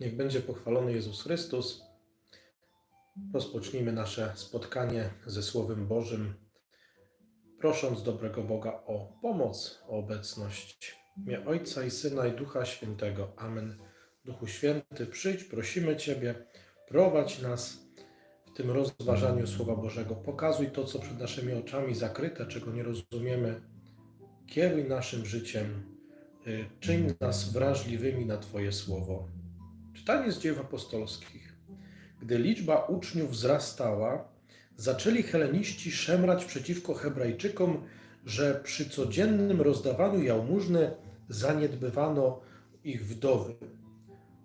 Niech będzie pochwalony Jezus Chrystus. Rozpocznijmy nasze spotkanie ze Słowem Bożym, prosząc dobrego Boga o pomoc, o obecność. Imię Ojca i Syna i Ducha Świętego. Amen. Duchu Święty, przyjdź, prosimy Ciebie, prowadź nas w tym rozważaniu Słowa Bożego. Pokazuj to, co przed naszymi oczami zakryte, czego nie rozumiemy. Kieruj naszym życiem, y, czyń nas wrażliwymi na Twoje Słowo. Czytanie z dzieł apostolskich. Gdy liczba uczniów wzrastała, zaczęli heleniści szemrać przeciwko Hebrajczykom, że przy codziennym rozdawaniu jałmużny zaniedbywano ich wdowy.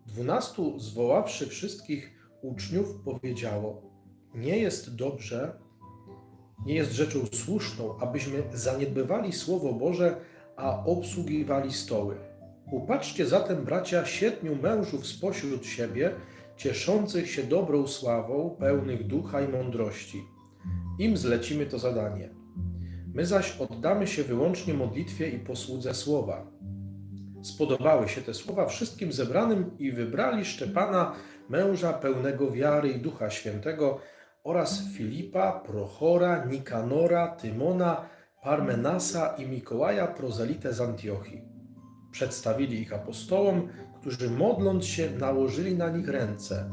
Dwunastu, zwoławszy wszystkich uczniów, powiedziało: Nie jest dobrze, nie jest rzeczą słuszną, abyśmy zaniedbywali Słowo Boże, a obsługiwali stoły. Upatrzcie zatem, bracia, siedmiu mężów spośród siebie, cieszących się dobrą sławą, pełnych ducha i mądrości. Im zlecimy to zadanie. My zaś oddamy się wyłącznie modlitwie i posłudze słowa. Spodobały się te słowa wszystkim zebranym i wybrali Szczepana, męża pełnego wiary i ducha świętego, oraz Filipa, Prochora, Nikanora, Tymona, Parmenasa i Mikołaja, prozelitę z Antiochii. Przedstawili ich apostołom, którzy modląc się nałożyli na nich ręce.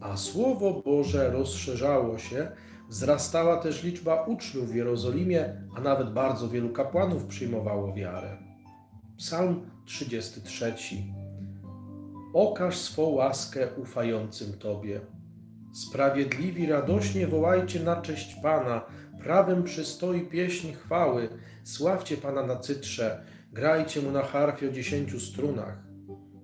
A Słowo Boże rozszerzało się, wzrastała też liczba uczniów w Jerozolimie, a nawet bardzo wielu kapłanów przyjmowało wiarę. Psalm 33. Okaż swą łaskę ufającym Tobie. Sprawiedliwi radośnie wołajcie na cześć Pana, prawem przystoi pieśń chwały, sławcie Pana na cytrze, grajcie Mu na harfie o dziesięciu strunach.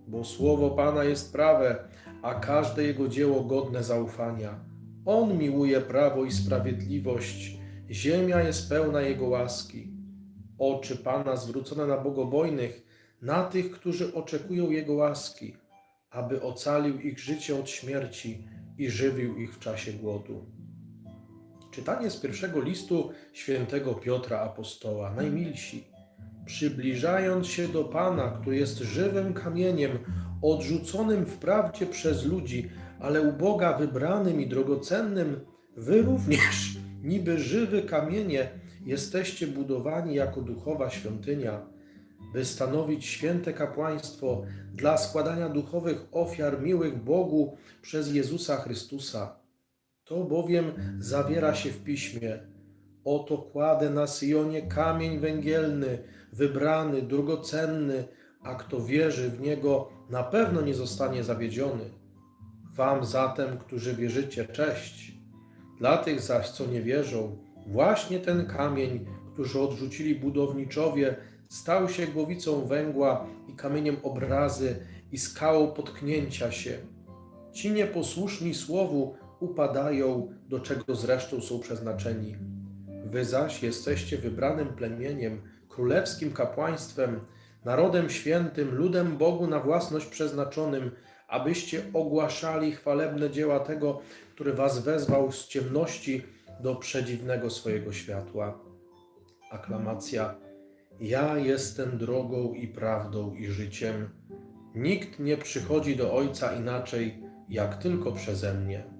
Bo słowo Pana jest prawe, a każde Jego dzieło godne zaufania. On miłuje prawo i sprawiedliwość, ziemia jest pełna Jego łaski. Oczy Pana zwrócone na bogobojnych, na tych, którzy oczekują Jego łaski, aby ocalił ich życie od śmierci i żywił ich w czasie głodu. Czytanie z pierwszego listu świętego Piotra Apostoła, najmilsi. Przybliżając się do Pana, który jest żywym kamieniem, odrzuconym wprawdzie przez ludzi, ale u Boga wybranym i drogocennym, wy również, niby żywe kamienie, jesteście budowani jako duchowa świątynia, by stanowić święte kapłaństwo dla składania duchowych ofiar miłych Bogu przez Jezusa Chrystusa. To bowiem zawiera się w piśmie. Oto kładę na Syjonie kamień węgielny, wybrany, drogocenny, a kto wierzy w niego, na pewno nie zostanie zawiedziony. Wam zatem, którzy wierzycie, cześć. Dla tych zaś, co nie wierzą, właśnie ten kamień, którzy odrzucili budowniczowie, stał się głowicą węgła i kamieniem obrazy i skałą potknięcia się. Ci nieposłuszni słowu upadają, do czego zresztą są przeznaczeni. Wy zaś jesteście wybranym plemieniem, królewskim kapłaństwem, narodem świętym, ludem Bogu na własność przeznaczonym, abyście ogłaszali chwalebne dzieła tego, który was wezwał z ciemności do przedziwnego swojego światła. Aklamacja. Ja jestem drogą i prawdą i życiem. Nikt nie przychodzi do Ojca inaczej, jak tylko przeze mnie.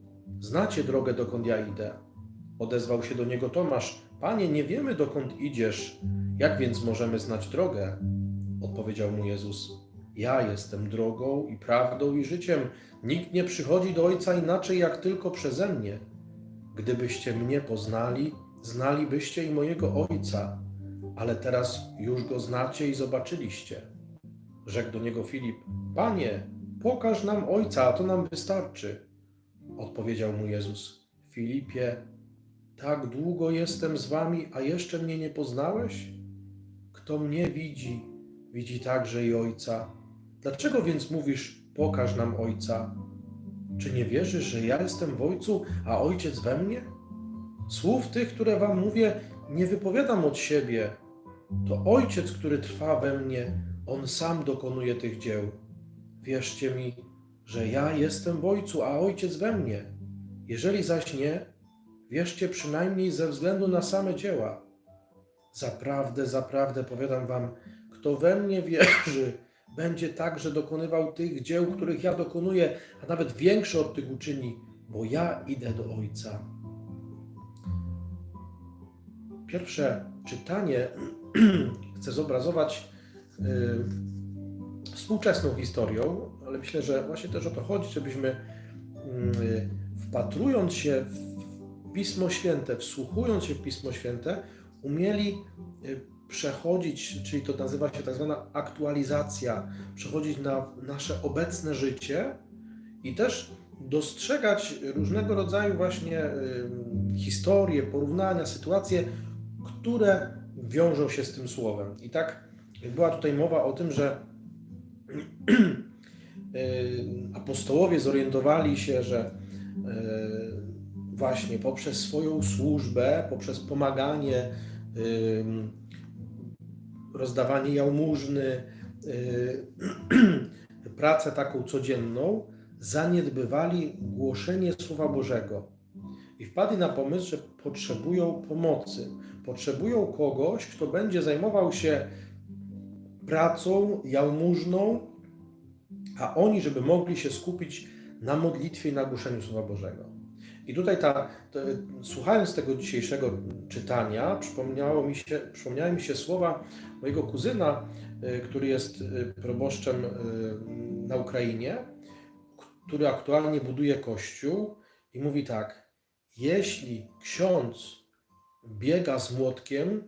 Znacie drogę, dokąd ja idę. Odezwał się do niego Tomasz: Panie, nie wiemy, dokąd idziesz. Jak więc możemy znać drogę? Odpowiedział mu Jezus: Ja jestem drogą i prawdą i życiem. Nikt nie przychodzi do Ojca inaczej, jak tylko przeze mnie. Gdybyście mnie poznali, znalibyście i mojego Ojca, ale teraz już go znacie i zobaczyliście. Rzekł do niego Filip: Panie, pokaż nam Ojca, a to nam wystarczy. Odpowiedział mu Jezus: Filipie, tak długo jestem z wami, a jeszcze mnie nie poznałeś? Kto mnie widzi, widzi także i Ojca. Dlaczego więc mówisz, pokaż nam Ojca? Czy nie wierzysz, że ja jestem w Ojcu, a Ojciec we mnie? Słów tych, które wam mówię, nie wypowiadam od siebie. To Ojciec, który trwa we mnie, On sam dokonuje tych dzieł. Wierzcie mi, że ja jestem w Ojcu, a Ojciec we mnie. Jeżeli zaś nie, wierzcie przynajmniej ze względu na same dzieła. Zaprawdę, zaprawdę powiadam wam, kto we mnie wierzy, będzie także dokonywał tych dzieł, których ja dokonuję, a nawet większe od tych uczyni, bo ja idę do Ojca. Pierwsze czytanie chcę zobrazować y, współczesną historią, ale myślę, że właśnie też o to chodzi, żebyśmy y, wpatrując się w Pismo Święte, wsłuchując się w Pismo Święte, umieli y, przechodzić, czyli to nazywa się tak zwana aktualizacja, przechodzić na nasze obecne życie i też dostrzegać różnego rodzaju właśnie y, historie, porównania, sytuacje, które wiążą się z tym słowem. I tak była tutaj mowa o tym, że apostołowie zorientowali się, że y, właśnie poprzez swoją służbę, poprzez pomaganie, rozdawanie jałmużny, pracę taką codzienną, zaniedbywali głoszenie Słowa Bożego i wpadli na pomysł, że potrzebują pomocy. Potrzebują kogoś, kto będzie zajmował się pracą jałmużną, a oni, żeby mogli się skupić na modlitwie i na głoszeniu Słowa Bożego. I tutaj ta, to, słuchając tego dzisiejszego czytania, przypomniało mi się, przypomniały mi się słowa mojego kuzyna, y, który jest y, proboszczem y, na Ukrainie, który aktualnie buduje kościół i mówi tak: Jeśli ksiądz biega z młotkiem,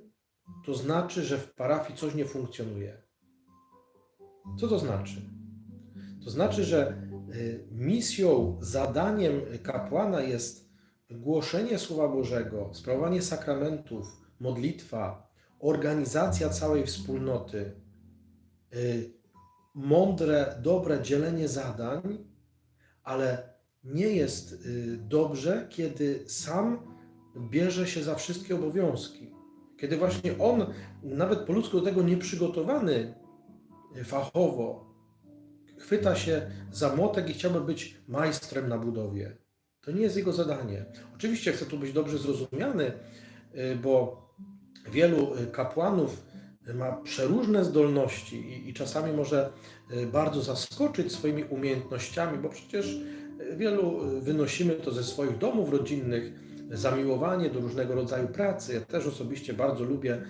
to znaczy, że w parafii coś nie funkcjonuje. Co to znaczy? To znaczy, że misją, zadaniem kapłana jest głoszenie Słowa Bożego, sprawowanie sakramentów, modlitwa, organizacja całej wspólnoty, mądre, dobre dzielenie zadań, ale nie jest y, dobrze, kiedy sam bierze się za wszystkie obowiązki. Kiedy właśnie on, nawet po ludzku do tego nieprzygotowany fachowo, chwyta się za młotek i chciałby być majstrem na budowie. To nie jest jego zadanie. Oczywiście chcę tu być dobrze zrozumiany, y, bo wielu y, kapłanów ma przeróżne zdolności i, i czasami może y, bardzo zaskoczyć swoimi umiejętnościami, bo przecież wielu wynosimy to ze swoich domów rodzinnych, zamiłowanie do różnego rodzaju pracy. Ja też osobiście bardzo lubię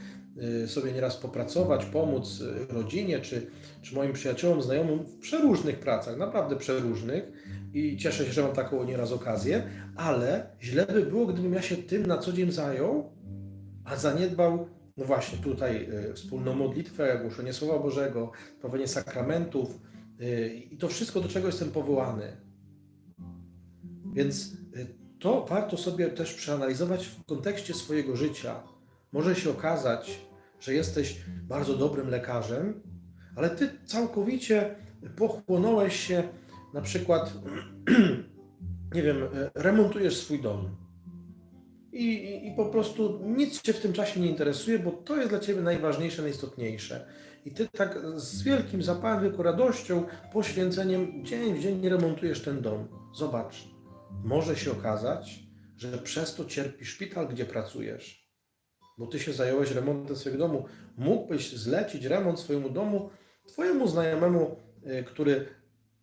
sobie nieraz popracować, pomóc rodzinie czy, czy moim przyjaciołom, znajomym w przeróżnych pracach, naprawdę przeróżnych i cieszę się, że mam taką nieraz okazję, ale źle by było, gdybym ja się tym na co dzień zajął, a zaniedbał no właśnie tutaj y, wspólną modlitwę, głoszenie Słowa Bożego, prowadzenie sakramentów y, i to wszystko, do czego jestem powołany. Więc y, to warto sobie też przeanalizować w kontekście swojego życia. Może się okazać, że jesteś bardzo dobrym lekarzem, ale ty całkowicie pochłonąłeś się, na przykład, nie wiem, remontujesz swój dom i, i, i po prostu nic Cię w tym czasie nie interesuje, bo to jest dla Ciebie najważniejsze, najistotniejsze. I Ty tak z wielkim zapałem, wielką radością, poświęceniem dzień w dzień nie remontujesz ten dom. Zobacz, może się okazać, że przez to cierpi szpital, gdzie pracujesz, bo Ty się zająłeś remontem swojego domu. Mógłbyś zlecić remont swojemu domu Twojemu znajomemu, y, który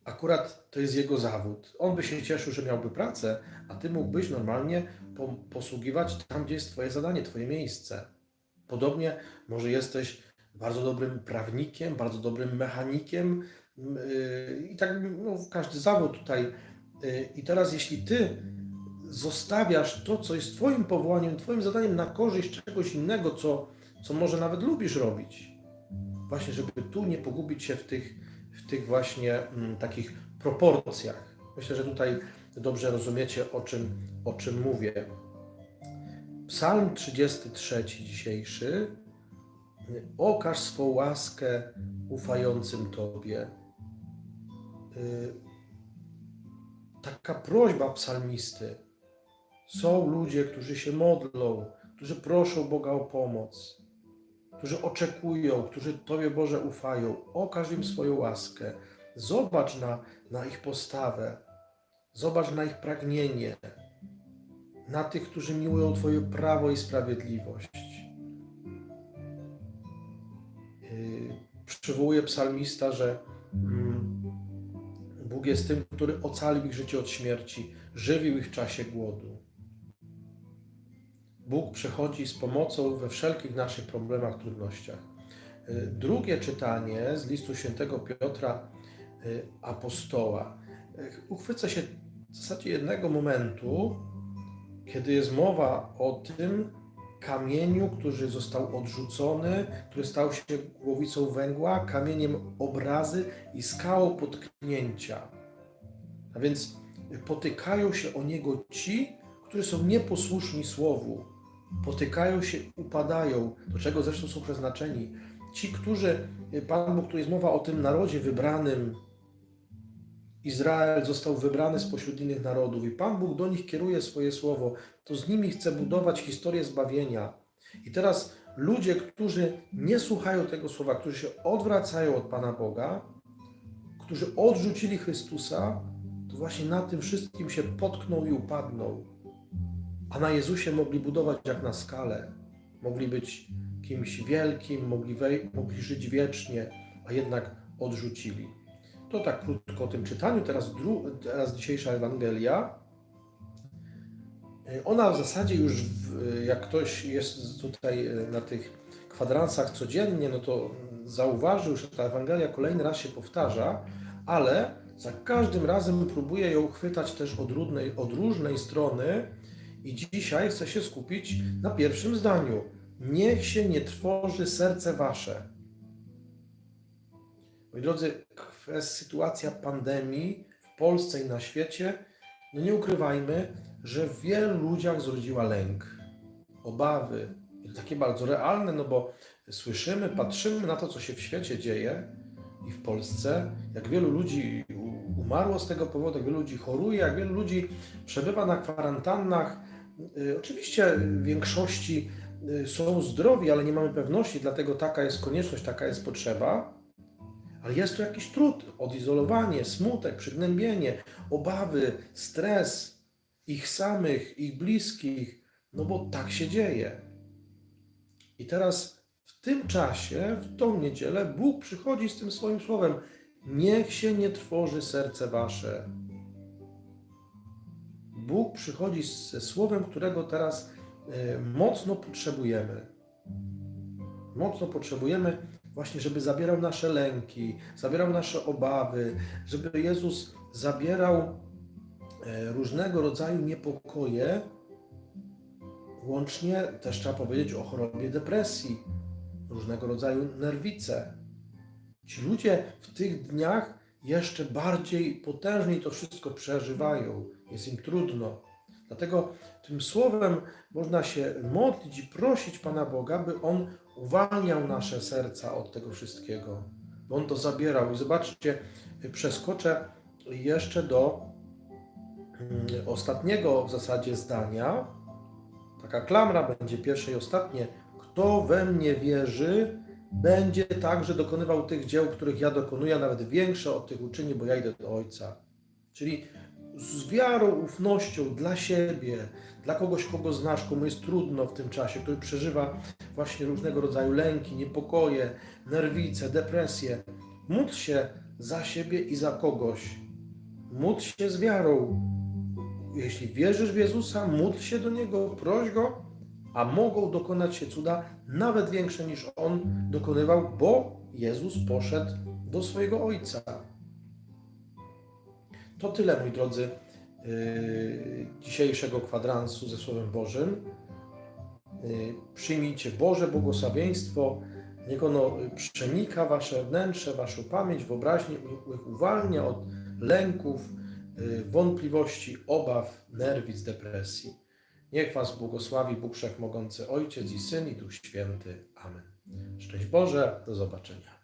akurat to jest jego zawód. On by się cieszył, że miałby pracę, a Ty mógłbyś normalnie posługiwać tam, gdzie jest Twoje zadanie, Twoje miejsce. Podobnie może jesteś bardzo dobrym prawnikiem, bardzo dobrym mechanikiem yy, i tak no, każdy zawód tutaj. Yy, I teraz, jeśli Ty zostawiasz to, co jest Twoim powołaniem, Twoim zadaniem na korzyść czegoś innego, co, co może nawet lubisz robić, właśnie, żeby tu nie pogubić się w tych, w tych właśnie mm, takich proporcjach. Myślę, że tutaj dobrze rozumiecie, o czym, o czym mówię. Psalm 33 dzisiejszy. Okaż swą łaskę ufającym Tobie. y, taka prośba psalmisty. Są ludzie, którzy się modlą, którzy proszą Boga o pomoc, którzy oczekują, którzy Tobie Boże ufają. Okaż im swoją łaskę. Zobacz na, na ich postawę, zobacz na ich pragnienie, na tych, którzy miłują Twoje prawo i sprawiedliwość. Yy, Przywołuje psalmista, że mm, Bóg jest tym, który ocalił ich życie od śmierci, żywił ich w czasie głodu. Bóg przychodzi z pomocą we wszelkich naszych problemach, trudnościach. Yy, Drugie czytanie z listu świętego Piotra yy, apostoła. Yy, Uchwycę się w zasadzie jednego momentu, kiedy jest mowa o tym kamieniu, który został odrzucony, który stał się głowicą węgła, kamieniem obrazy i skałą potknięcia. A więc potykają się o niego ci, którzy są nieposłuszni słowu. Potykają się, upadają, do czego zresztą są przeznaczeni. Ci, którzy, Pan Bóg, tu jest mowa o tym narodzie wybranym, Izrael został wybrany spośród innych narodów i Pan Bóg do nich kieruje swoje słowo, to z nimi chce budować historię zbawienia. I teraz ludzie, którzy nie słuchają tego słowa, którzy się odwracają od Pana Boga, którzy odrzucili Chrystusa, to właśnie na tym wszystkim się potkną i upadną. A na Jezusie mogli budować jak na skalę. Mogli być kimś wielkim, mogli, mogli żyć wiecznie, a jednak odrzucili. To tak krótko o tym czytaniu. Teraz, teraz dzisiejsza Ewangelia. Y, Ona w zasadzie już, w, jak ktoś jest tutaj y, na tych kwadransach codziennie, no to zauważył, że ta Ewangelia kolejny raz się powtarza, ale za każdym razem próbuje ją chwytać też od, od różnej strony i dzisiaj chcę się skupić na pierwszym zdaniu. Niech się nie trwoży serce wasze. Moi drodzy, sytuacja pandemii w Polsce i na świecie, no nie ukrywajmy, że w wielu ludziach zrodziła lęk, obawy. Takie bardzo realne, no bo słyszymy, patrzymy na to, co się w świecie dzieje i w Polsce, jak wielu ludzi umarło z tego powodu, jak wielu ludzi choruje, jak wielu ludzi przebywa na kwarantannach. Y, Oczywiście w większości y, są zdrowi, ale nie mamy pewności, dlatego taka jest konieczność, taka jest potrzeba. Ale jest to jakiś trud, odizolowanie, smutek, przygnębienie, obawy, stres ich samych, ich bliskich, no bo tak się dzieje. I teraz w tym czasie, w tą niedzielę, Bóg przychodzi z tym swoim słowem: Niech się nie trwoży serce wasze. Bóg przychodzi ze słowem, którego teraz e, mocno potrzebujemy. Mocno potrzebujemy właśnie, żeby zabierał nasze lęki, zabierał nasze obawy, żeby Jezus zabierał e, różnego rodzaju niepokoje, łącznie też trzeba powiedzieć o chorobie depresji, różnego rodzaju nerwice. Ci ludzie w tych dniach jeszcze bardziej potężniej to wszystko przeżywają. Jest im trudno. Dlatego tym słowem można się modlić i prosić Pana Boga, by On uwalniał nasze serca od tego wszystkiego, by On to zabierał. I zobaczcie, przeskoczę jeszcze do mm, ostatniego w zasadzie zdania. Taka klamra będzie pierwsze i ostatnie. Kto we mnie wierzy, będzie także dokonywał tych dzieł, których ja dokonuję, a nawet większe od tych uczyni, bo ja idę do Ojca. Czyli z wiarą, ufnością dla siebie, dla kogoś, kogo znasz, komu jest trudno w tym czasie, który przeżywa właśnie różnego rodzaju lęki, niepokoje, nerwice, depresje. Módl się za siebie i za kogoś. Módl się z wiarą. Jeśli wierzysz w Jezusa, módl się do Niego, proś Go, a mogą dokonać się cuda nawet większe niż On dokonywał, bo Jezus poszedł do swojego Ojca. To tyle, moi drodzy, yy, dzisiejszego kwadransu ze Słowem Bożym. Yy, Przyjmijcie Boże błogosławieństwo. Niech ono przenika Wasze wnętrze, Waszą pamięć, wyobraźnię, niech uwalnia od lęków, yy, wątpliwości, obaw, nerwic, depresji. Niech Was błogosławi Bóg Wszechmogący Ojciec i Syn i Duch Święty. Amen. Szczęść Boże, do zobaczenia.